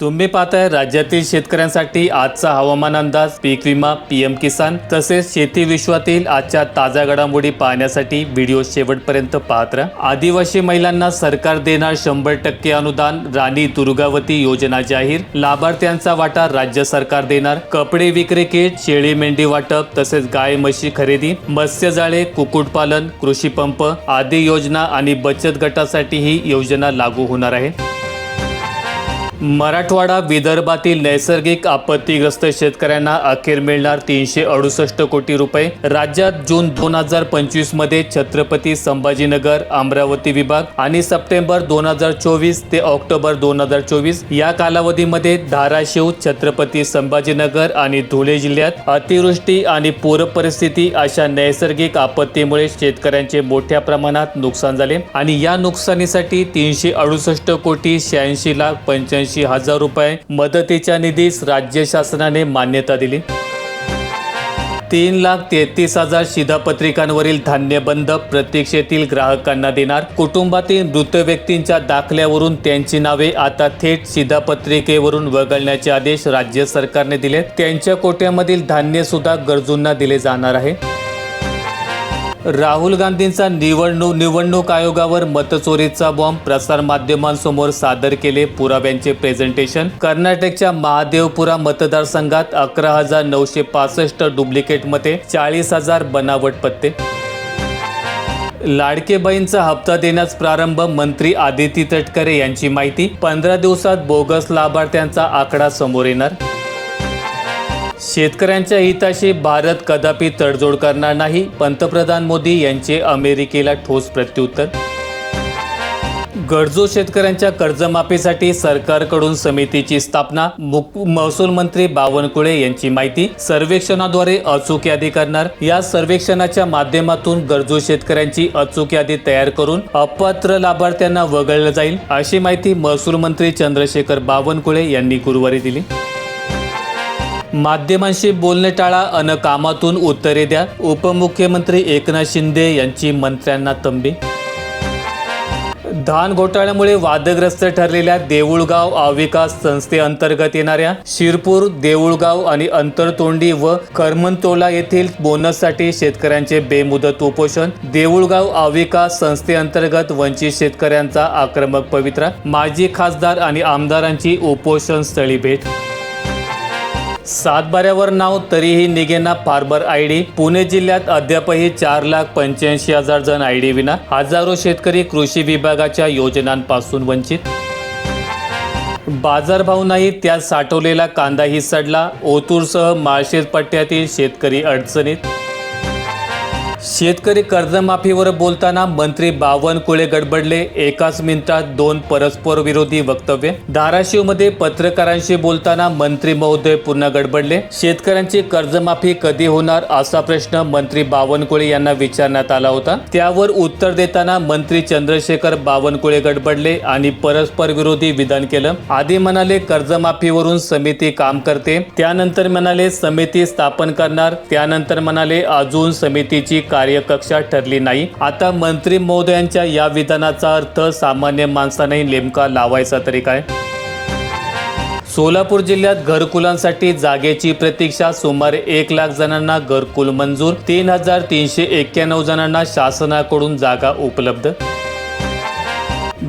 तुम्ही पाहताय राज्यातील शेतकऱ्यांसाठी आजचा हवामान अंदाज पीक विमा पीएम किसान तसेच शेती विश्वातील आजच्या ताज्या घडामोडी पाहण्यासाठी व्हिडिओ शेवटपर्यंत पाहत राहा. आदिवासी महिलांना सरकार देणार शंभर टक्के अनुदान राणी दुर्गावती योजना जाहीर. लाभार्थ्यांचा वाटा राज्य सरकार देणार. कपडे विक्री किट शेळी मेंढी वाटप तसेच गाय म्हशी खरेदी मत्स्य जाळे कुक्कुटपालन कृषी पंप आदी योजना आणि बचत गटासाठी ही योजना लागू होणार आहे. मराठवाडा विदर्भातील नैसर्गिक आपत्तीग्रस्त शेतकऱ्यांना अखेर मिळणार तीनशे अडुसष्ट कोटी रुपये. राज्यात जून दोन हजार पंचवीसमध्ये छत्रपती संभाजीनगर अमरावती विभाग आणि सप्टेंबर दोन हजार चोवीस ते ऑक्टोबर दोन हजार चोवीस या कालावधीमध्ये धाराशिव छत्रपती संभाजीनगर आणि धुळे जिल्ह्यात अतिवृष्टी आणि पूर परिस्थिती अशा नैसर्गिक आपत्तीमुळे शेतकऱ्यांचे मोठ्या प्रमाणात नुकसान झाले आणि या नुकसानीसाठी तीनशे अडुसष्ट कोटी शहाऐंशी लाख पंच्याऐंशी हजार रुपये मदतीच्या निधीस राज्य शासनाने मान्यता दिली. तीन लाख तेहतीस हजार शिधापत्रिकांवरील धान्य बंद प्रतीक्षेतील ग्राहकांना देणार. कुटुंबातील मृत व्यक्तींच्या दाखल्यावरून त्यांची नावे आता थेट शिधापत्रिकेवरून वगळण्याचे आदेश राज्य सरकारने दिले. त्यांच्या कोट्यामधील धान्य सुद्धा गरजूंना दिले जाणार आहे. राहुल गांधींचा निवडणूक निवडणूक आयोगावर मतचोरीचा बॉम्ब प्रसार माध्यमांसमोर सादर केले पुराव्यांचे प्रेझेंटेशन कर्नाटकच्या महादेवपुरा मतदारसंघात अकरा हजार नऊशे पासष्ट डुप्लिकेट मते चाळीस हजार बनावट पत्ते. लाडकेबाईंचा हप्ता देण्यास प्रारंभ मंत्री आदिती तटकरे यांची माहिती. पंधरा दिवसात बोगस लाभार्थ्यांचा आकडा समोर येणार. शेतकऱ्यांच्या हिताशी भारत कदापि तडजोड करणार नाही पंतप्रधान मोदी यांचे अमेरिकेला ठोस प्रत्युत्तर. गरजू शेतकऱ्यांच्या कर्जमाफीसाठी सरकारकडून समितीची स्थापना महसूल मंत्री बावनकुळे यांची माहिती सर्वेक्षणाद्वारे अचूक यादी करणार. या सर्वेक्षणाच्या माध्यमातून गरजू शेतकऱ्यांची अचूक यादी तयार करून अपात्र लाभार्थ्यांना वगळलं जाईल अशी माहिती महसूल मंत्री चंद्रशेखर बावनकुळे यांनी गुरुवारी दिली. माध्यमांशी बोलणे टाळा अन कामातून उत्तरे द्या. उपमुख्यमंत्री एकनाथ शिंदे यांची मंत्र्यांना तंबी. धान घोटाळ्यामुळे वादग्रस्त ठरलेल्या देऊळगाव आविकास संस्थेअंतर्गत येणाऱ्या शिरपूर देऊळगाव आणि अंतरतोंडी व करमनतोला येथील बोनससाठी शेतकऱ्यांचे बेमुदत उपोषण. देऊळगाव आविकास संस्थेअंतर्गत वंचित शेतकऱ्यांचा आक्रमक पवित्रा. माजी खासदार आणि आमदारांची उपोषण स्थळी भेट सातबाऱ्यावर नाव तरीही निघेना फार्बर आय डी. पुणे जिल्ह्यात अद्यापही चार लाख पंच्याऐंशी हजार जण आय डी विना. हजारो शेतकरी कृषी विभागाच्या योजनांपासून वंचित. बाजारभाव नाही त्यात साठवलेला कांदाही सडला. ओतूरसह माळशेज पट्ट्यातील शेतकरी अडचणीत. शेतकरी कर्जमाफीवर बोलताना मंत्री बावनकुळे गडबडले. एकाच मिनिटात दोन परस्पर विरोधी वक्तव्य. धाराशिवमध्ये पत्रकारांशी बोलताना मंत्री महोदय पुन्हा गडबडले. शेतकऱ्यांची कर्जमाफी कधी होणार असा प्रश्न मंत्री बावनकुळे यांना विचारण्यात आला होता. त्यावर उत्तर देताना मंत्री चंद्रशेखर बावनकुळे गडबडले आणि परस्पर विरोधी विधान केलं. आधी म्हणाले कर्जमाफीवरून समिती काम करते. त्यानंतर म्हणाले समिती स्थापन करणार. त्यानंतर म्हणाले अजून समितीची कार्यकक्षा ठरली नाही. आता मंत्री महोदयांच्या या विधानाचा अर्थ सामान्य माणसाने नेमका लावायचा तरी काय? सोलापूर जिल्ह्यात घरकुलांसाठी जागेची प्रतीक्षा सुमारे एक लाख जणांना घरकुल मंजूर तीन हजार तीनशे एक्क्याण्णव जणांना शासनाकडून जागा उपलब्ध.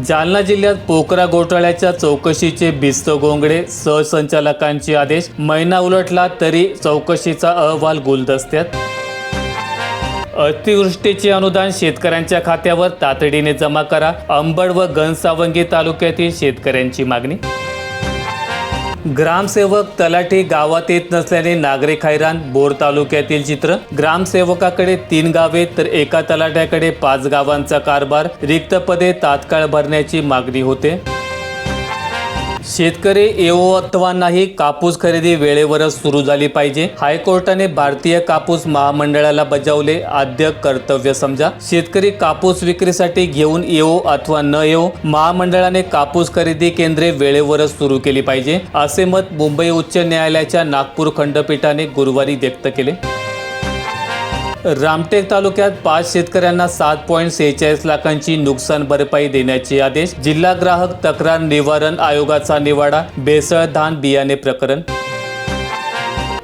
जालना जिल्ह्यात पोकरा घोटाळ्याच्या चौकशीचे भिस्त गोंगडे सहसंचालकांचे आदेश. महिना उलटला तरी चौकशीचा अहवाल गुलदस्त्यात. अतिवृष्टीचे अनुदान शेतकऱ्यांच्या खात्यावर तातडीने जमा करा. अंबड व घनसावंगी तालुक्यातील शेतकऱ्यांची मागणी. ग्रामसेवक तलाठी गावात येत नसल्याने नागरिक हैराण बोर तालुक्यातील चित्र. ग्रामसेवकाकडे तीन गावे तर एका तलाठ्याकडे पाच गावांचा कारभार. रिक्त पदे तात्काळ भरण्याची मागणी होते. शेतकरी येवो अथवा नाही कापूस खरेदी वेळेवरच सुरू झाली पाहिजे. हायकोर्टाने भारतीय कापूस महामंडळाला बजावले. आद्य कर्तव्य समजा. शेतकरी कापूस विक्रीसाठी घेऊन येवो अथवा न येवो महामंडळाने कापूस खरेदी केंद्रे वेळेवरच सुरू केली पाहिजे असे मत मुंबई उच्च न्यायालयाच्या नागपूर खंडपीठाने गुरुवारी व्यक्त केले. रामटेक तालुक्यात पाच शेतकऱ्यांना सात पॉईंट सेहेचाळीस लाखांची नुकसान भरपाई देण्याचे आदेश जिल्हा ग्राहक तक्रार निवारण आयोगाचा निवाडा भेसळ धान बियाणे प्रकरण.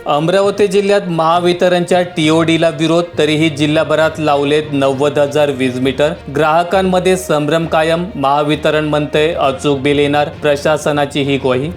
अमरावती जिल्ह्यात महावितरणच्या टीओडीला विरोध तरीही जिल्हाभरात लावलेत नव्वद हजार वीज मीटर. ग्राहकांमध्ये संभ्रम कायम महावितरण म्हणतंय अचूक बिल येणार प्रशासनाची ही ग्वाही.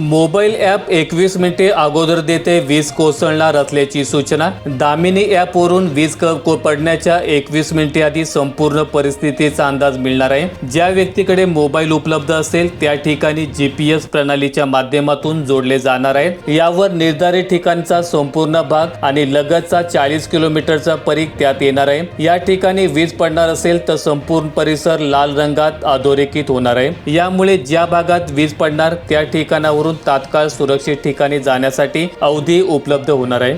मोबाईल ॲप एकवीस मिनिटे अगोदर देते वीज कोसळणार असल्याची सूचना. दामिनी ॲपवरून वीज क को- पडण्याच्या एकवीस मिनिटे आधी संपूर्ण परिस्थितीचा अंदाज मिळणार आहे. ज्या व्यक्तीकडे मोबाईल उपलब्ध असेल त्या ठिकाणी जी पी एस प्रणालीच्या माध्यमातून जोडले जाणार आहे. यावर निर्धारित ठिकाणचा संपूर्ण भाग आणि लगतचा चाळीस किलोमीटरचा परीघ त्यात येणार आहे. या ठिकाणी वीज पडणार असेल तर संपूर्ण परिसर लाल रंगात अधोरेखित होणार आहे. यामुळे ज्या भागात वीज पडणार त्या ठिकाणावरून तात्काळ सुरक्षित ठिकाणी जाण्यासाठी अवधी उपलब्ध होणार आहे.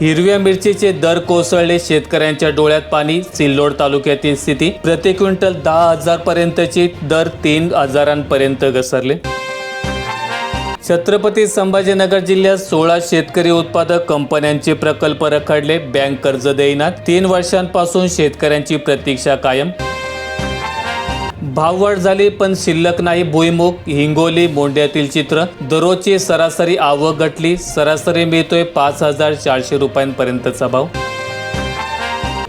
हिरव्या मिरचीचे दर कोसळले. शेतकऱ्यांच्या डोळ्यात पाणी. सिल्लोड तालुक्यातील स्थिती प्रति क्विंटल दहा हजार पर्यंतची दर तीन हजारांपर्यंत घसरले. छत्रपती संभाजीनगर जिल्ह्यात सोळा शेतकरी उत्पादक कंपन्यांचे प्रकल्प रखडले. बँक कर्ज देईना तीन वर्षांपासून शेतकऱ्यांची प्रतीक्षा कायम. भाववाढ झाली पण शिल्लक नाही. भुईमुख हिंगोली मोंड्यातील चित्र. दररोजची सरासरी आवक घटली सरासरी मिळतोय पाच हजार चारशे रुपयांपर्यंतचा भाव.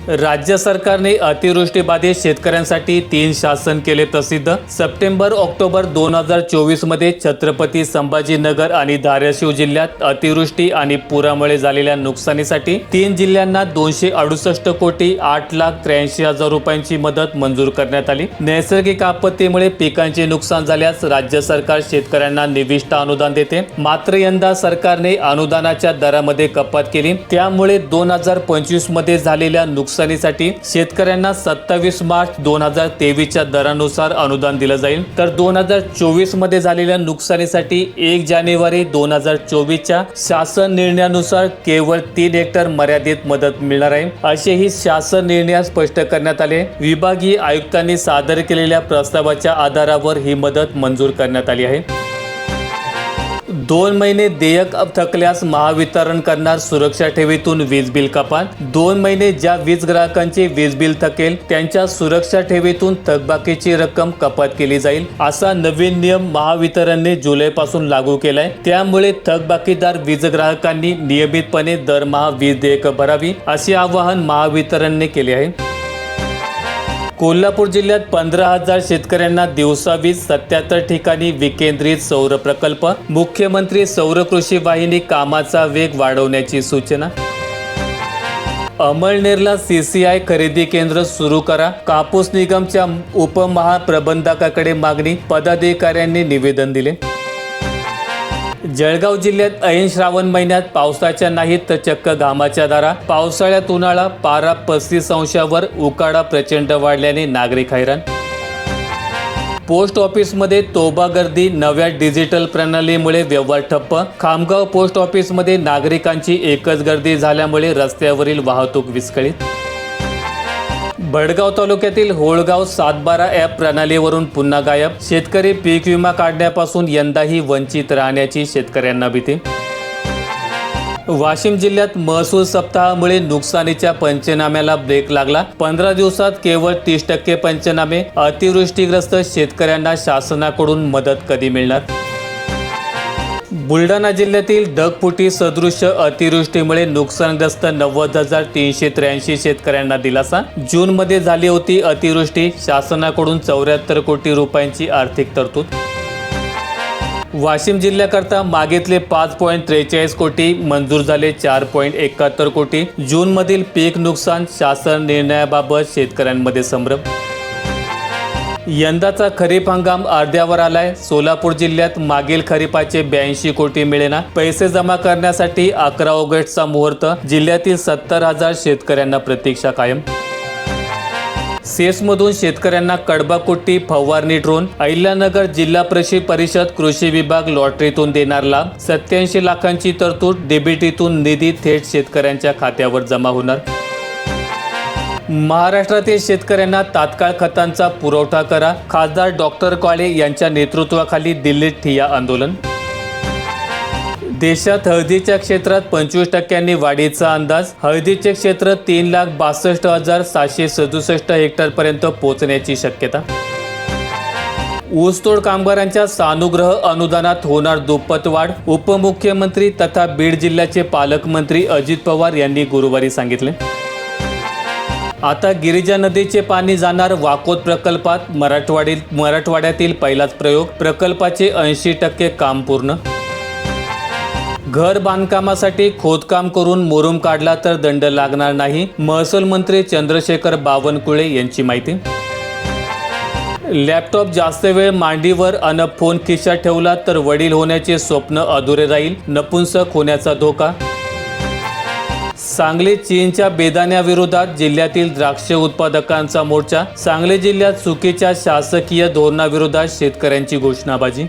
राज्य सरकारने अतिवृष्टीबाधित शेतकऱ्यांसाठी तीन शासन केले प्रसिद्ध. सप्टेंबर ऑक्टोबर दोन हजार चोवीसमध्ये छत्रपती संभाजीनगर आणि धाराशिव जिल्ह्यात अतिवृष्टी आणि पुरामुळे झालेल्या नुकसानीसाठी तीन जिल्ह्यांना दोनशे अडुसष्ट कोटी आठ लाख त्र्याऐंशी हजार रुपयांची मदत मंजूर करण्यात आली. नैसर्गिक आपत्तीमुळे पिकांचे नुकसान झाल्यास राज्य सरकार शेतकऱ्यांना निविष्ट अनुदान देते. मात्र यंदा सरकारने अनुदानाच्या दरामध्ये कपात केली. त्यामुळे दोन हजार पंचवीसमध्ये झालेल्या नुकसान नुकसानीसाठी शेतकऱ्यांना सत्तावीस मार्च दोन हजार तेवीसच्या दरानुसार अनुदान दिलं जाईल. तर दोन हजार चोवीसमध्ये झालेल्या नुकसानीसाठी एक जानेवारी दोन हजार चोवीसच्या शासन निर्णयानुसार केवळ तीन हेक्टर मर्यादित मदत मिळणार आहे. असेही शासन निर्णयात स्पष्ट करण्यात आले. विभागीय आयुक्तांनी सादर केलेल्या प्रस्तावाच्या आधारावर ही मदत मंजूर करण्यात आली आहे. दोन महिने देयक थकल्यास महावितरण करणार सुरक्षा ठेवीतून वीज बिल कपात. दोन महिने ज्या वीज ग्राहकांचे वीज बिल थकेल त्यांच्या सुरक्षा ठेवीतून थकबाकीची रक्कम कपात केली जाईल असा नवीन नियम महावितरणने जुलैपासून लागू केलाय. त्यामुळे थकबाकीदार वीज ग्राहकांनी नियमितपणे दरमहा वीज देयक भरावी असे आवाहन महावितरणने केले आहे. कोल्हापूर जिल्ह्यात पंधरा हजार शेतकऱ्यांना दिवसा वीज सत्याहत्तर ठिकाणी विकेंद्रित सौर प्रकल्प मुख्यमंत्री सौर कृषी वाहिनी कामाचा वेग वाढवण्याची सूचना. अमळनेरला सीसीआय खरेदी केंद्र सुरू करा. कापूस निगमच्या उपमहाप्रबंधकाकडे मागणी पदाधिकाऱ्यांनी निवेदन दिले. जळगाव जिल्ह्यात ऐन श्रावण महिन्यात पावसाच्या नाहीत तर चक्क घामाच्या दारा. पावसाळ्यात उन्हाळा पारा पस्तीस अंशावर उकाडा प्रचंड वाढल्याने नागरिक हैराण. पोस्ट ऑफिसमध्ये तोबा गर्दी नव्या डिजिटल प्रणालीमुळे व्यवहार ठप्प. खामगाव पोस्ट ऑफिसमध्ये नागरिकांची एकच गर्दी झाल्यामुळे रस्त्यावरील वाहतूक विस्कळीत. भडगाव तालुक्यातील होळगाव सातबारा ॲप प्रणालीवरून पुन्हा गायब. शेतकरी पीक विमा काढण्यापासून यंदाही वंचित राहण्याची शेतकऱ्यांना भीती. वाशिम जिल्ह्यात महसूल सप्ताहामुळे नुकसानीच्या पंचनाम्याला ब्रेक लागला. पंधरा दिवसात केवळ तीस टक्के पंचनामे. अतिवृष्टीग्रस्त शेतकऱ्यांना शासनाकडून मदत कधी मिळणार? बुलढाणा जिल्ह्यातील ढगफुटी सदृश अतिवृष्टीमुळे नुकसानग्रस्त नव्वद हजार तीनशे त्र्याऐंशी शेतकऱ्यांना दिलासा. जूनमध्ये झाली होती अतिवृष्टी. शासनाकडून चौऱ्याहत्तर कोटी रुपयांची आर्थिक तरतूद. वाशिम जिल्ह्याकरता मागितले पाच पॉईंट त्रेचाळीस कोटी मंजूर झाले चार पॉईंट एकाहत्तर कोटी. जूनमधील पीक नुकसान शासन निर्णयाबाबत शेतकऱ्यांमध्ये संभ्रम. यंदाचा खरीप हंगाम अर्ध्यावर आलाय. सोलापूर जिल्ह्यात मागील खरीपाचे ब्याऐंशी कोटी मिळेना. पैसे जमा करण्यासाठी अकरा ऑगस्टचा मुहूर्त. जिल्ह्यातील सत्तर हजार शेतकऱ्यांना प्रतीक्षा कायम. सेसमधून शेतकऱ्यांना कडबाकुट्टी फवारणी ड्रोन. अहिल्यानगर जिल्हा परिषद परिषद कृषी विभाग लॉटरीतून देणार लाभ. सत्याऐंशी लाखांची तरतूद डेबिटीतून निधी थेट शेतकऱ्यांच्या खात्यावर जमा होणार. महाराष्ट्रातील शेतकऱ्यांना तात्काळ खतांचा पुरवठा करा. खासदार डॉक्टर काळे यांच्या नेतृत्वाखाली दिल्लीत ठिया आंदोलन. देशात हळदीच्या क्षेत्रात पंचवीस टक्क्यांनी वाढीचा अंदाज. हळदीचे क्षेत्र तीन लाख बासष्ट हजार सातशे सदुसष्ट हेक्टरपर्यंत पोहोचण्याची शक्यता. ऊसतोड कामगारांच्या सानुग्रह अनुदानात होणार दुप्पट वाढ. उपमुख्यमंत्री तथा बीड जिल्ह्याचे पालकमंत्री अजित पवार यांनी गुरुवारी सांगितले. आता गिरिजा नदीचे पाणी जाणार वाकोद प्रकल्पात. मराठवाडी मराठवाड्यातील पहिलाच प्रयोग प्रकल्पाचे ऐंशी टक्के काम पूर्ण. घर बांधकामासाठी खोदकाम करून मोरूम काढला तर दंड लागणार नाही महसूल मंत्री चंद्रशेखर बावनकुळे यांची माहिती. लॅपटॉप जास्त वेळ मांडीवर अन फोन खिशात ठेवला तर वडील होण्याचे स्वप्न अधुरे राहील नपुंसक होण्याचा धोका. सांगली चीनच्या बेदाण्याविरोधात जिल्ह्यातील द्राक्ष उत्पादकांचा मोर्चा सांगली जिल्ह्यात चुकीच्या शासकीय धोरणाविरोधात शेतकऱ्यांची घोषणाबाजी.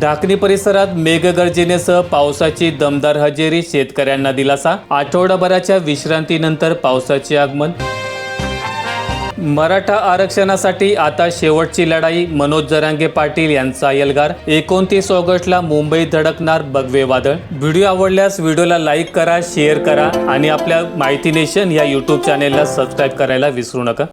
ढाकणी परिसरात मेघगर्जनेसह पावसाची दमदार हजेरी शेतकऱ्यांना दिलासा. आठवडाभराच्या विश्रांतीनंतर पावसाचे आगमन. मराठा आरक्षणासाठी आता शेवटची लढाई. मनोज जरांगे पाटील यांचा एल्गार एकोणतीस ऑगस्टला मुंबईत धडकणार बगवे वादळ. व्हिडिओ आवडल्यास व्हिडिओला लाईक करा शेअर करा आणि आपल्या माहिती नेशन या यूट्यूब चॅनेलला सबस्क्राईब करायला विसरू नका.